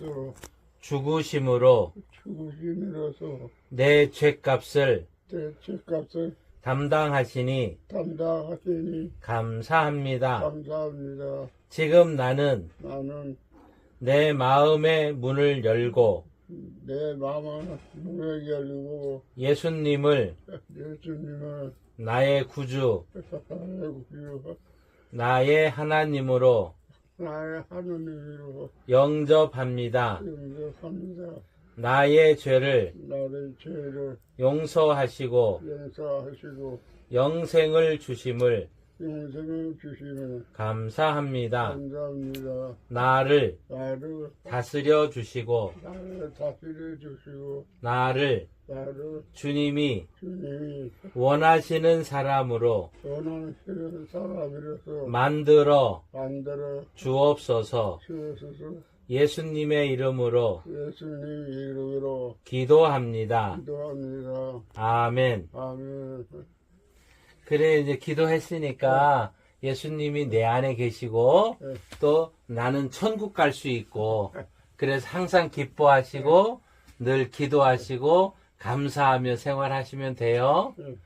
또 죽으심으로 죽으심으로써 내 죄값을 내 죄값을 담당하시니 담당하시니 감사합니다. 감사합니다. 지금 나는 나는 내 마음의 문을 열고 내 마음을 문을 열고 예수님을 예수님을 나의 구주, 나의 하나님으로 나의 하느님으로 영접합니다. 용서합니다. 나의 죄를 나의 죄를 용서하시고 용서하시고 영생을 주심을 영생을 주시면 감사합니다. 감사합니다. 나를 나를 다스려 주시고 나를 다스려 주시고 나를 나를 주님이 주님이 원하시는 사람으로 원하시는 만들어 만들어 주옵소서 주옵소서 예수님의 이름으로 예수님 이름으로 기도합니다. 기도합니다. 아멘. 아멘. 그래, 이제 기도했으니까 예수님이 내 안에 계시고 네. 또 나는 천국 갈 수 있고 그래서 항상 기뻐하시고 늘 기도하시고 감사하며 생활하시면 돼요. 네.